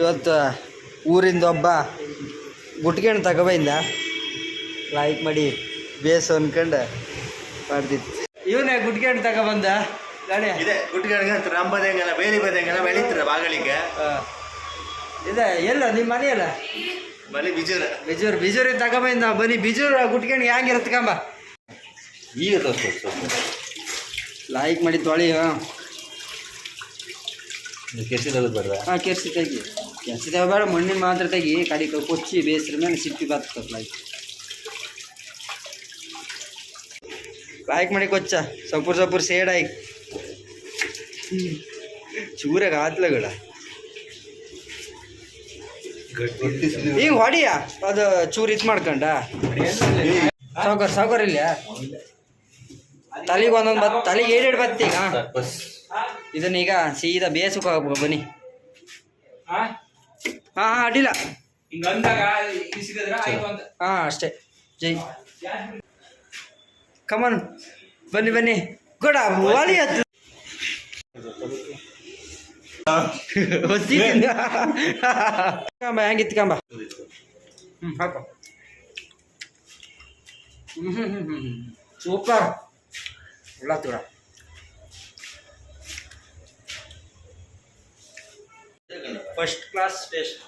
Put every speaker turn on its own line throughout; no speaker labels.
ಇವತ್ತು ಊರಿಂದ ಒಬ್ಬ ಗುಟ್ಗೆಣ್ಣು ತಗೊಬಂದ. ಲೈಕ್ ಮಾಡಿ ಬೇಸು ಅನ್ಕೊಂಡು ಮಾಡ್ತಿತ್ತು ಇವನೇ ಗುಟ್ಗೆಣ್ಣು ತಗೊಬಂದ. ಗಾಡಿ.
ಇದೆ ಗುಟ್ಟಿಗಳಿಗೆ ಅಂತ ರಂಬದಂಗೆಲ್ಲ ಬೇಲಿ ಬದಂಗೆಲ್ಲ ಬೆಳೀತಾರೆ ಬಾಗಳಿಗೆ
ಇದೆ ಎಲ್ಲ ನಿಮ್ಮ ಮನೆಯಲ್ಲ?
ಮನೆ ಬಿಜೂರ.
ಬಿಜೂರು ಬಿಜೂರಿಗೆ ತಗೊಬಂದ. ಬನ್ನಿ ಬಿಜೂರು ಗುಟ್ಗೆಣ್ಣು ಹೆಂಗಿರುತ್ತೆ ಕಂಬ
ಈಗ
ಲೈಕ್ ಮಾಡಿ ತೊಳಿ ಹಾಂ.
ಕೆಸಿದಾಗ ಬರ್ದ
ಹಾಂ ಕೆರ್ಸಿ ತೆಗಿ. ಕೆರ್ಸಿ ಬೇಡ ಮಣ್ಣಿನ ಮಾತ್ರ ತೆಗಿ ಕಡಿ ಕೊಚ್ಚಿ ಬೇಸ್ರ ಮೇಲೆ ಸಿಪ್ಪಿ ಬರ್ತದೆ ಲೈಕ್ ಲೈಕ್ ಮಾಡಿ ಕೊಚ್ಚ ಸಪುರ್ ಸಪುರ್ ಸೇಡ್ ಚೂರೆ ಚೂರಾಗ ಆತ್ಲಗಳ ಈಗ ಹೊಡಿಯ ಅದು ಚೂರು ಇದು ಮಾಡ್ಕೊಂಡ. ಸಾವುಕಾರ ಸಾವುಕಾರ ಇಲ್ಲ ತಲೆಗೆ ಒಂದೊಂದು ಬತ್ ತಲೆಗೆ ಏಡೇಡು ಬತ್ತೀಗ?
ಬಸ್.
ಇದನ್ನ ಈಗ ಸೀದಾ ಬೇಸಕ್ಕೆ ಹೋಗ್ಬೇಕು ಬನ್ನಿ. ಹಾಂ ಹಾಂ ಅಡ್ಡಿಲ್ಲ ಹಾಂ ಅಷ್ಟೇ. ಜೈ. ಕಮನ್ ಬನ್ನಿ ಬನ್ನಿ. ಕೊಡ ವಾಲಿ ಹತ್ತು ಕಂಬ ಹೆಂಗಿತ್ತು ಕಂಬ? ಹ್ಞೂ ಹಾಕೋ. ಹ್ಞೂ ಹ್ಞೂ ಹ್ಞೂ ಹ್ಞೂ ಸೂಪರ್. ಎಲ್ಲ ಫಸ್ಟ್ ಕ್ಲಾಸ್ ಟೇಸ್ಟ್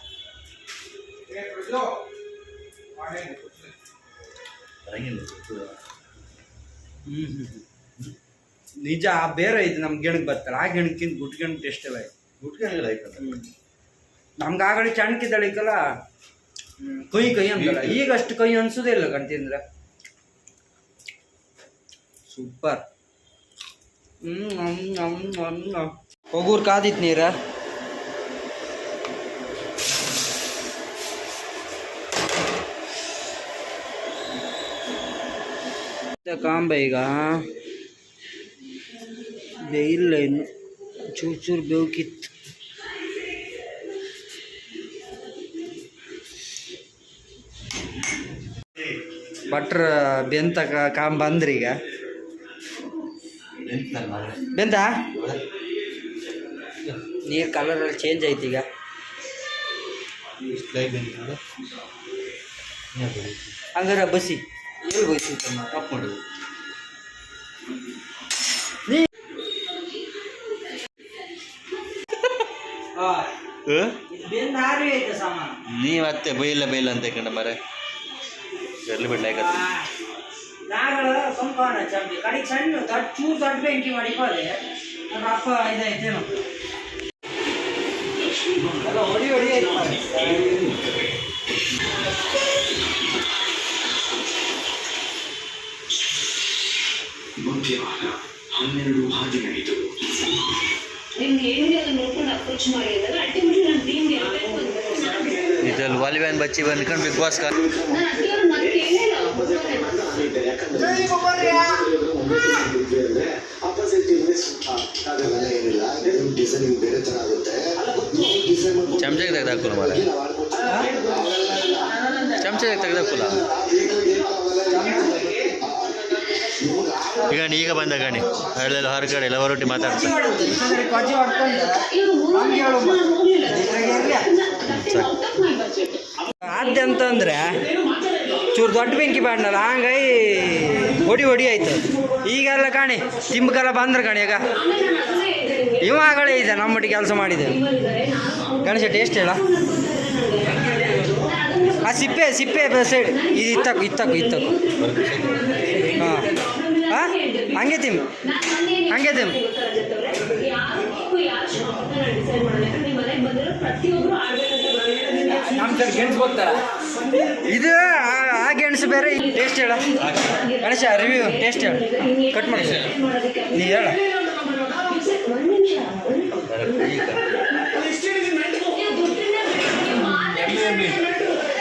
ನಿಜ ಬೇರೆ ಐತೆ ನಮ್ಮ ಗೆಣಕ್ಕೆ ಬರ್ತಾರೆ. ಆ ಗೆಣಕ್ಕಿಂತ ಗುಟ್ ಗೆಣಕ್ ಟೇಸ್ಟ್ ಎಲ್ಲ ಐತೆ
ಗುಟ್ಟಿಗೆ ಆಯ್ತು
ನಮ್ಗೆ ಆಗಲಿ ಚಣಕಿದ್ದಳಿಕಲ್ಲ ಕೈ ಕೈ ಅಂತಲ್ಲ ಈಗ ಅಷ್ಟು ಕೈ ಅನ್ಸೋದೇ ಇಲ್ಲ ಕಣ್ತಿಂದ್ರೆ ಸೂಪರ್. ಹ್ಮ್ ಹೋಗೂರ್ ಕಾದಿತ್ತು ನೀರ? ಕಾಂಬ ಈಗ. ಬೇಯಿಲ್ಲ ಇನ್ನು. ಚೂರು ಚೂರು ಬೇಕಿತ್ತು. ಬಟ್ರ ಬೆಂತ ಕಾಮ್ ಬಂದ್ರಿ ಈಗ. ಬೆಂತ? ನೀರು ಕಲರ್ ಚೇಂಜ್ ಆಯ್ತು ಈಗ. ಹಂಗಾರ ಬಸಿ. ಎಲ್ಲಿ ಬಸಿ
ತಪ್ಪು ಮಾಡುದು.
ನೀ
ನೀವ್ ಮತ್ತೆ ಬೈಲ ಬೈಲ ಅಂತ ಕಂಡ ಮರ. ಎಲ್ಲಿ ಬಿಡ್ಲಾಕತ್ತಿ
ನಾಗಳು ಸಂಪಾನ ಚಂಪಿ ಕಡೆಗೆ ಸಣ್ಣ ದೊಡ್ಡ ಚೂರು ದೊಡ್ಡ ಬೆಂಕಿ ಮಾಡಿಕೋದೆ ನಮ್ಮ ಅಪ್ಪ ಅಲ್ಲ ಹೊಡಿ ಹೊಡಿ ಐತೆ
ಟೀಮ್ಗೆ ಇರಬೇಕು ಅಂತ
ಇದ್ರಲ್ಲಿ ವಾಲಿಬ್ಯಾನ್ ಬಚ್ಚಿ ಬಂದ್ಕೊಂಡು ಬಿಗ್ ಬಾಸ್
ನಾನು ಅದಕ್ಕೆ ಅವ್ರು ಮತ್ತೆ ಕೇಳಿಲ್ಲ
ಈಗ ಈಗ ಬಂದ ಗಣಿ. ಅಲ್ಲೆಲ್ಲ ಹೊರಗಡೆ ಎಲ್ಲ ಹೊರಟಿ ಮಾತಾಡ್ತಾರೆ.
ಅಂತಂದ್ರೆ ಚೂರು ದೊಡ್ಡ ಬೆಂಕಿ ಬಾಡ್ನಲ್ಲ ಹಂಗಾಗಿ ಹೊಡಿ ಹೊಡಿ ಆಯ್ತು. ಈಗೆಲ್ಲ ಕಾಣಿ ತಿಂಬಕಲ್ಲ ಬಂದ್ರೆ ಕಾಣಿ ಈಗ. ಇವ ಇದೆ ನಮ್ಮೊಟ್ಟಿಗೆ ಕೆಲಸ ಮಾಡಿದೆ. ಗಣೇಶ ಟೇಸ್ಟ್ ಹೇಳ? ಆ ಸಿಪ್ಪೆ ಸಿಪ್ಪೆ ಸೈಡ್ ಇದು ಇತ್ತಕ್ಕು ಇತ್ತಕ್ಕು ಇತ್ತಕು ಹಾಂ ಹಾಂ ಹಂಗೆ ತಿಮ್ ಹಂಗೆ ತಿಮ್ ಇದು ಆ- ಗೆಣಸು ಬೇರೆ ಟೇಸ್ಟ್ ಹೇಳ. ಗಣೇಶ ರಿವ್ಯೂ ಟೇಸ್ಟ್ ಹೇಳ. ಕಟ್ ಮಾಡಿ. ನೀ ಹೇಳ.
ಒಂದ್ ನಿಮಿಷ.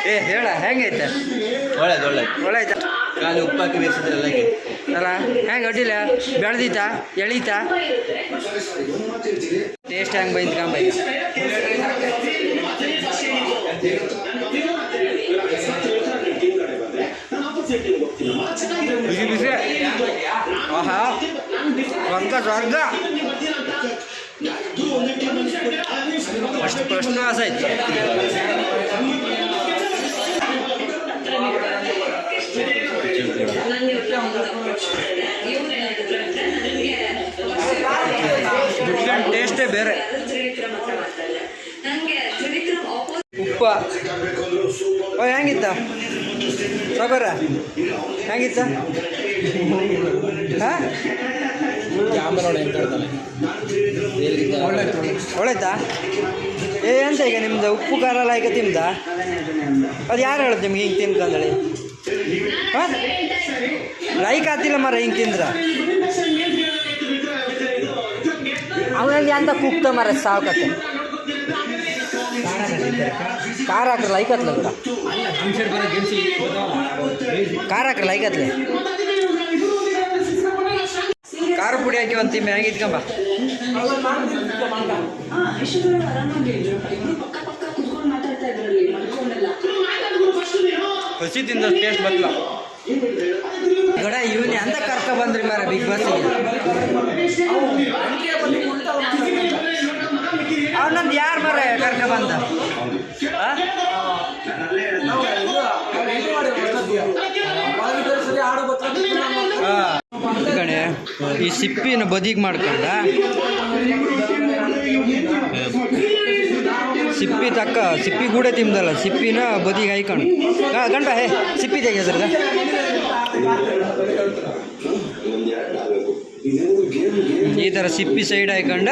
ಏ ಹೇಳ ಹೆಂಗೈತೆ?
ಒಳ್ಳೇದು ಒಳ್ಳೇದು.
ಒಳ್ಳೆ ಆಯ್ತಾ
ಖಾಲಿ ಉಪ್ಪು ಹಾಕಿ ಬೇಯಿಸಿದ್ರಲ್ಲ
ಅಲ್ಲ ಹೆಂಗೆ ಅಡ್ಡಿಲ್ಲ ಬೆಳೆದೈತಾ ಎಳೀತಾ? ಟೇಸ್ಟ್ ಹೆಂಗೆ ಬೈತ್ ಕಂಬೈತ ಬಿಸಿ ಬಿಸಿ. ಆಹಾ. ಸ್ವರ್ಗ ಸ್ವರ್ಗ ಫಸ್ಟ್ ಫಸ್ಟ್ ಕ್ಲಾಸ್ ದುಡ್ಡು ಬೇರೆ. ಉಪ್ಪ. ಓ, ಹೆಂಗಿತ್ತ? ಸಾಗರ, ಹೆಂಗಿತ್ತ? ಹಾಂ? ಒಳ್ಳೆತಾ ಏ, ಎಂತ ಈಗ ನಿಮ್ದು ಉಪ್ಪು ಖಾರ ಎಲ್ಲ ಈಗ ತಿಂದ? ಅದು ಯಾರು ಹೇಳುದು ನಿಮ್ಗೆ ಹಿಂಗೆ ತಿನ್ಕಂದಳಿ ಹಾಂ? ಲೈಕ್ ಆಗ್ತಿಲ್ಲ ಮರ ಹಿಂಗೆ ತಿಂದ್ರ? ಅವನಲ್ಲಿ ಅಂತ ಕುಕ್ತ ಮರ ಸಾವುಕತ್ತೆ ಕಾರ್ ಹಾಕ್ರೆ ಲೈಕ್ ಹತ್ಲ ಕೂಡ ಖಾರ ಹಾಕ್ರೆ ಲೈಕ್ ಹತ್ಲೆ ಖಾರ ಪುಡಿ ಹಾಕಿ ಒಂದು ತಿಮ್ಮೆ ಹೆಂಗೆ ಇಟ್ಕೊಂಬ ಹಸಿ ತಿಂದ ಟೇಸ್ಟ್ ಬತ್ತಲ ಗಡ, ಇವನಿ ಅಂತ ಕರ್ಕ ಬಂದ್ರಿ ಮಾರ ಬಿಗ್ ಬಾಸ್ ಅವನಂದ್ ಯಾರು ಮರ ಕರ್ಕ ಬಂದ? ಗಣೆ ಈ ಸಿಪ್ಪಿನ ಬದಿಗೆ ಮಾಡ್ಕೊಂಡ? ಸಿಪ್ಪಿ ತಕ್ಕ, ಸಿಪ್ಪಿ ಕೂಡ ತಿಂದಲ್ಲ, ಸಿಪ್ಪಿನ ಬದಿಗೆ ಹಾಯ್ಕೊಂಡು. ಗಂಡ, ಹೇ, ಸಿಪ್ಪಿ ತೆಗೆದ್ರದ ಈ ತರ ಸಿಪ್ಪಿ ಸೈಡ್ ಹಾಕೊಂಡ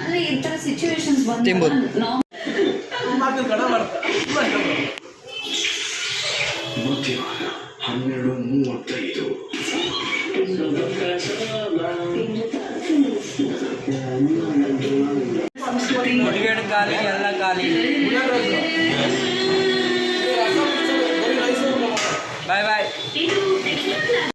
ಅಂದ್ರೆ ಈ ತರ ಸಿಚುವೇಶನ್ಸ್
ತಿಂಬೋದು.
ಮಧ್ಯವಾದ ಹನ್ನೆರಡು ಮೂವತ್ತೈದು
ಖಾಲಿ ಎಲ್ಲ ಖಾಲಿ バイバイ。